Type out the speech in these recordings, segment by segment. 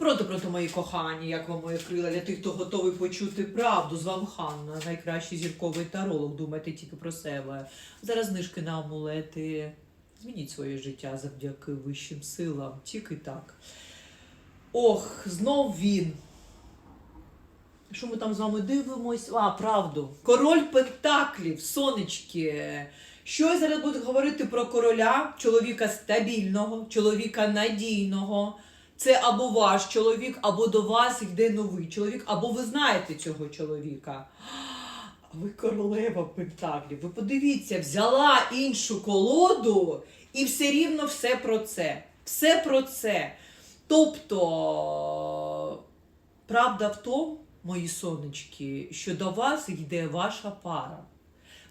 Проти, проти, мої кохані, як вам моє крила, для тих, хто готовий почути правду. З вами Ханна, найкращий зірковий таролог. Думайте тільки про себе. Зараз знижки на амулети. Змініть своє життя завдяки вищим силам. Тільки так. Ох, знов він. Що ми там з вами дивимось? А, правду. Король Пентаклів, сонечки. Що я зараз буду говорити про короля, чоловіка стабільного, чоловіка надійного. Це або ваш чоловік, або до вас йде новий чоловік, або ви знаєте цього чоловіка. А ви королева Пентаклів. Ви подивіться, взяла іншу колоду і все рівно все про це. Все про це. Тобто, правда в тому, мої сонечки, що до вас йде ваша пара,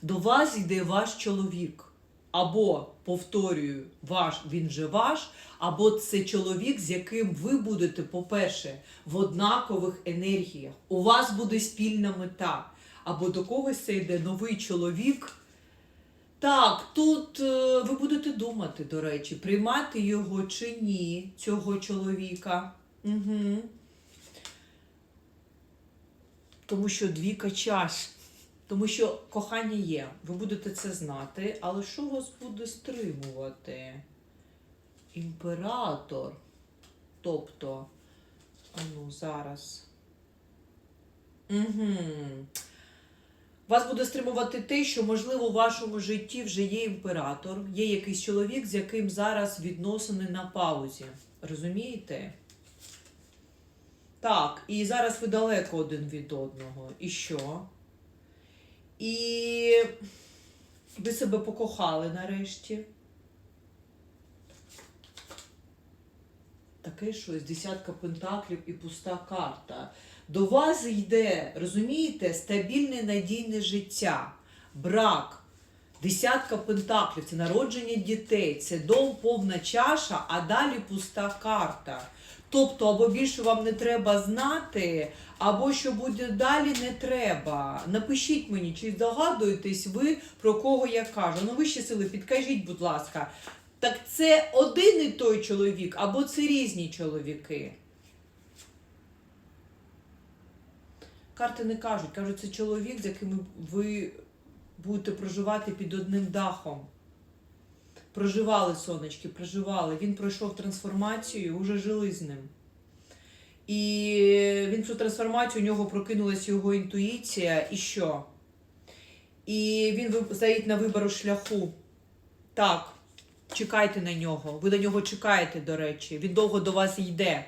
до вас йде ваш чоловік. Або, повторюю, ваш, він же ваш, або це чоловік, з яким ви будете, по-перше, в однакових енергіях. У вас буде спільна мета. Або до когось це йде новий чоловік. Так, тут е, ви будете думати, до речі, приймати його чи ні, цього чоловіка. Угу. Тому що двіка чаш. Тому що кохання є, ви будете це знати, але що вас буде стримувати? Імператор. Тобто, ну, зараз. Угу. Вас буде стримувати те, що, можливо, у вашому житті вже є імператор, є якийсь чоловік, з яким зараз відносини на паузі. Розумієте? Так, і зараз ви далеко один від одного. І що? І ви себе покохали нарешті. Таке щось, десятка пентаклів і пуста карта. До вас йде, розумієте, стабільне надійне життя, брак, десятка пентаклів, це народження дітей, це дом повна чаша, а далі пуста карта. Тобто, або більше вам не треба знати, або що буде далі, не треба. Напишіть мені, чи здогадуєтесь ви, про кого я кажу. Ну, вищі сили, підкажіть, будь ласка. Так це один і той чоловік, або це різні чоловіки. Карти не кажуть, кажуть, це чоловік, з яким ви будете проживати під одним дахом. Проживали сонечки, проживали. Він пройшов трансформацію, вже жили з ним. І він цю трансформацію, у нього прокинулася його інтуїція. І що? І він стоїть на вибору шляху. Так, чекайте на нього. Ви на нього чекаєте, до речі. Він довго до вас йде.